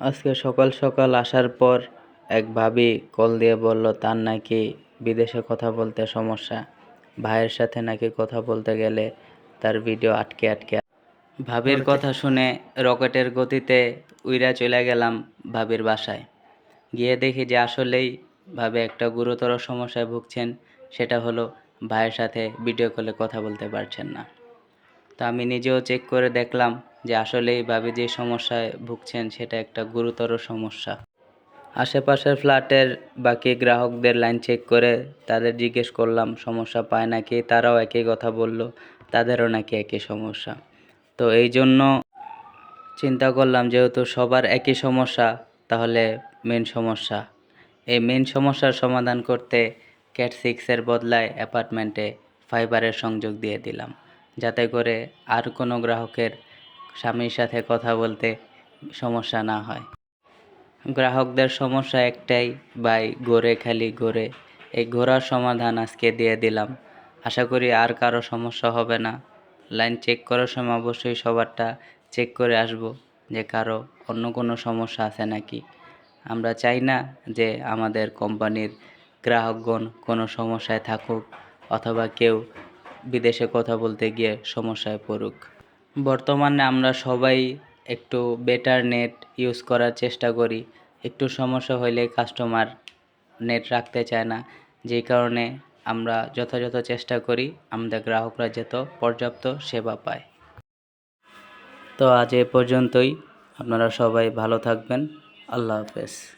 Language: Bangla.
আজকে সকাল সকাল আসার পর এক ভাবি কল দিয়ে বলল তার নাকি বিদেশে কথা বলতে সমস্যা। ভাইয়ের সাথে নাকি কথা বলতে গেলে তার ভিডিও আটকে আটকে ভাবির কথা শুনে রকেটের গতিতে উইরা চলে গেলাম ভাবির বাসায়। গিয়ে দেখি যে আসলেই ভাবে একটা গুরুতর সমস্যায় ভুগছেন। সেটা হলো ভাইয়ের সাথে ভিডিও কলে কথা বলতে পারছেন না। তো আমি নিজেও চেক করে দেখলাম যে আসলে এইভাবে যে সমস্যায় ভুগছেন সেটা একটা গুরুতর সমস্যা। আশেপাশের ফ্ল্যাটের বাকি গ্রাহকদের লাইন চেক করে তাদের জিজ্ঞেস করলাম, সমস্যা পায় নাকি? তারাও একই কথা বলল, তাদেরও নাকি একই সমস্যা। তো এই জন্য চিন্তা করলাম, যেহেতু সবার একই সমস্যা, তাহলে মেন সমস্যা। এই মেন সমস্যার সমাধান করতে ক্যাট সিক্সের বদলায় অ্যাপার্টমেন্টে ফাইবারের সংযোগ দিয়ে দিলাম। যাতে করে আর কোনো গ্রাহকের স্বামীর সাথে কথা বলতে সমস্যা না হয়। গ্রাহকদের সমস্যা একটাই বাই ঘোরে খালি, ঘোরে। এই ঘোরার সমাধান আজকে দিয়ে দিলাম। আশা করি আর কারও সমস্যা হবে না। লাইন চেক করার সময় অবশ্যই সবারটা চেক করে আসব যে কারও অন্য কোনো সমস্যা আছে নাকি। আমরা চাই না যে আমাদের কোম্পানির গ্রাহকগণ কোনো সমস্যায় থাকুক অথবা কেউ বিদেশে কথা বলতে গিয়ে সমস্যায় পড়ুক। বর্তমানে আমরা সবাই একটু বেটার নেট ইউজ করার চেষ্টা করি। একটু সমস্যা হলে কাস্টমার নেট রাখতে চায় না। যেই কারণে আমরা যথাযথ চেষ্টা করি, আমাদের গ্রাহকরা যেত পর্যাপ্ত সেবা পায়। তো আজ এ পর্যন্তই। আপনারা সবাই ভালো থাকবেন। আল্লাহ হাফেজ।